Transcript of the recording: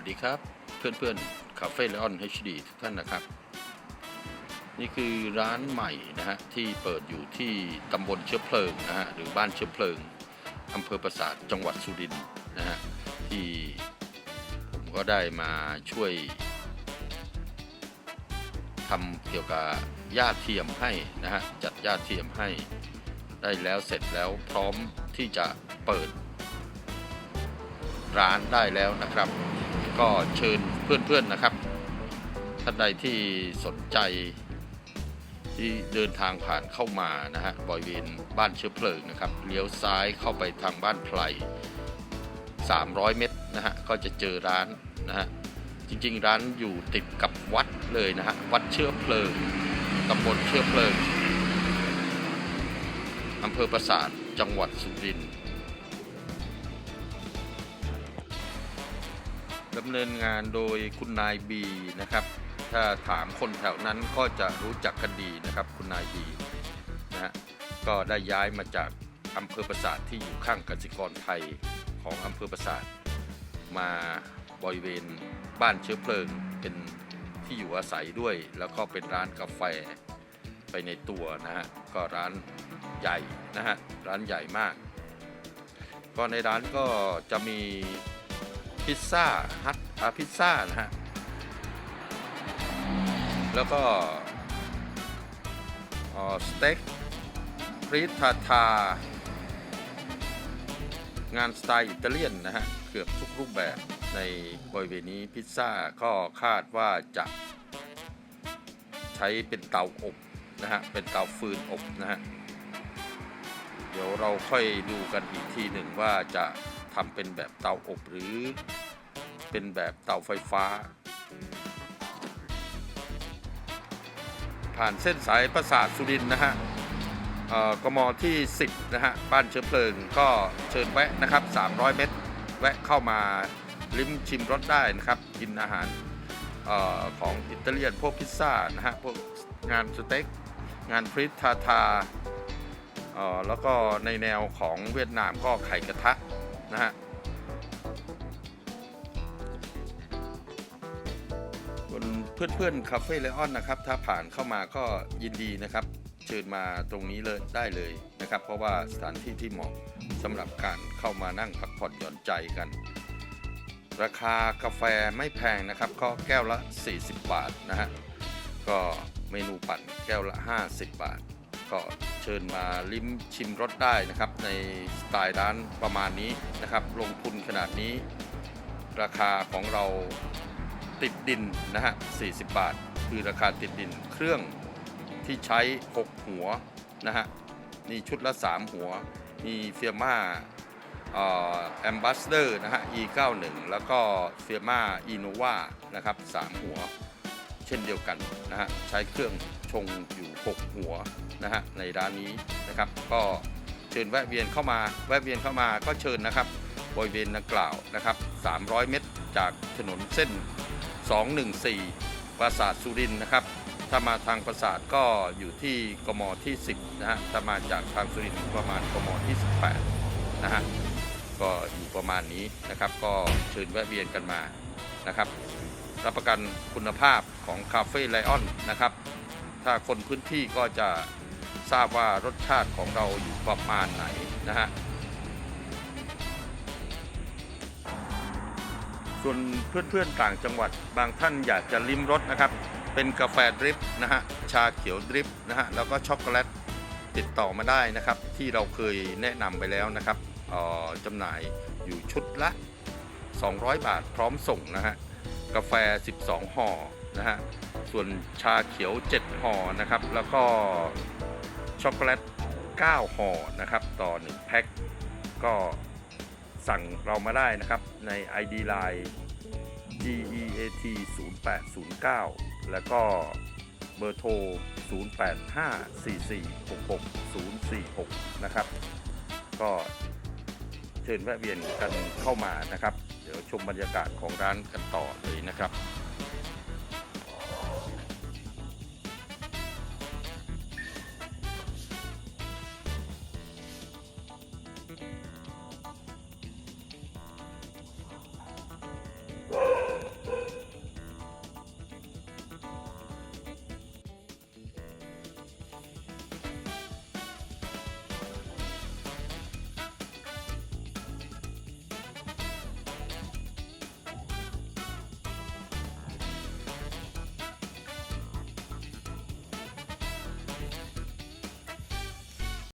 วัสดีครับ เพื่อนเพื่อนคาเฟ่เลออน HD ทุกท่านนะครับ นี่คือร้านใหม่นะฮะที่เปิดอยู่ที่ตำบลเชื้อเพลิงนะฮะหรือบ้านเชื้อเพลิงอำเภอปราสาทจังหวัดสุรินทร์นะฮะที่ผมก็ได้มาช่วยทำเกี่ยวกับหญ้าเทียมให้นะฮะจัดหญ้าเทียมให้ได้แล้วเสร็จแล้วพร้อมที่จะเปิดร้านได้แล้วนะครับ ก็เชิญเพื่อนๆนะครับ ท่านใดที่สนใจที่เดินทางผ่านเข้ามานะฮะบริเวณบ้านเชื้อเพลิงนะครับเลี้ยวซ้ายเข้าไปทางบ้านไพร300 เมตรนะฮะก็จะเจอร้านนะฮะจริงๆ ร้านอยู่ติดกับวัดเลยนะฮะวัดเชื้อเพลิงตำบลเชื้อเพลิงอำเภอปราสาทจังหวัดสุรินทร์ ดำเนินงานโดยคุณนายบีนะครับ ถ้าถามคนแถวนั้นก็จะรู้จักกันดีนะครับคุณนายบีนะฮะก็ได้ย้ายมาจากอำเภอปราสาทที่อยู่ข้างกสิกรไทยของอำเภอปราสาท มาบริเวณบ้านเชื้อเพลิงเป็นที่อยู่อาศัยด้วย แล้วก็เป็นร้านกาแฟไปในตัวนะฮะก็ร้านใหญ่นะฮะร้านใหญ่มาก ก็ในร้านก็จะมี พิซซ่าฮัทอาพิซซ่านะฮะ แล้วก็สเต็กฟรีทาทางานสไตล์อิตาเลียนนะฮะ เกือบทุกรูปแบบในบริเวณนี้พิซซ่าก็คาดว่าจะใช้เป็นเตาอบนะฮะ เป็นเตาฟืนอบนะฮะ เดี๋ยวเราค่อยดูกันอีกทีหนึ่งว่าจะทำเป็นแบบเตาอบหรือ เป็นแบบเตาไฟฟ้า ผ่านเส้นสายประสาทสุรินนะฮะเอ่อกมที่ 10 นะฮะ บ้านเชื้อเพลิงก็เชิญแวะนะครับ 300 เมตร แวะเข้ามาลิ้มชิมรสได้นะครับ กินอาหารออของอิตาเลียนพวกพิซซ่านะฮะ พวกงานสเต็ก งานฟริตทาทาแล้วก็ในแนวของเวียดนามก็ไข่กระทะนะฮะ เพื่อนๆคาเฟ่เลออนนะครับ ถ้าผ่านเข้ามาก็ยินดีนะครับ เชิญมาตรงนี้เลยได้เลยนะครับ เพราะว่าสถานที่ที่เหมาะสำหรับการเข้ามานั่งพักผ่อนหย่อนใจกัน ราคากาแฟไม่แพงนะครับ ก็แก้วละ 40 บาทนะฮะก็เมนูปั่นแก้วละ 50 บาท ก็เชิญมาลิ้มชิมรสได้นะครับ ในสไตล์ร้านประมาณนี้นะครับ ลงทุนขนาดนี้ ราคาของเรา ติดดินนะฮะ 40 บาท คือราคาติดดินเครื่องที่ใช้ 6 หัวนะฮะนี่ชุดละ 3 หัว มีเฟียมาแอมบัสเดอร์นะฮะ E91 แล้วก็เฟียมาอีโนวานะครับ 3 หัว เช่นเดียวกันนะฮะ ใช้เครื่องชงอยู่ 6 หัวนะฮะ ในร้านนี้นะครับ ก็เชิญแวะเวียนเข้ามา แวะเวียนเข้ามาก็เชิญนะครับบริเวณดังกล่าวนะครับ 300 เมตรจากถนนเส้น 214 ปราสาทสุรินทร์นะครับ ถ้ามาทางปราสาทก็อยู่ที่กมที่ 10 นะฮะ ถ้ามาจากทางสุรินทร์ประมาณกมที่ 18 นะฮะ ก็อยู่ประมาณนี้นะครับ ก็เชิญแวะเวียนกันมานะครับ รับประกันคุณภาพของคาเฟ่ไลออนนะครับ ถ้าคนพื้นที่ก็จะทราบว่ารสชาติของเราอยู่ประมาณไหนนะฮะ ส่วนเพื่อนๆต่างจังหวัดบางท่านอยากจะลิ้มรสนะครับ เป็นกาแฟดริปนะฮะชาเขียวดริปนะฮะแล้วก็ช็อกโกแลตติดต่อมาได้นะครับ ที่เราเคยแนะนำไปแล้วนะครับออจำหน่ายอยู่ชุดละ 200 บาทพร้อมส่งนะฮะกาแฟ 12 ห่อนะฮะส่วนชาเขียว 7 ห่อนะครับ แล้วก็ช็อกโกแลต 9 ห่อนะครับ ต่อ 1 แพ็คก็สั่งเรามาได้นะครับ ใน ID Line GEAT 0809 แล้วก็เบอร์โทร 0854466046 นะครับ ก็เชิญแวะเวียนกันเข้ามานะครับ เดี๋ยวชมบรรยากาศของร้านกันต่อเลยนะครับ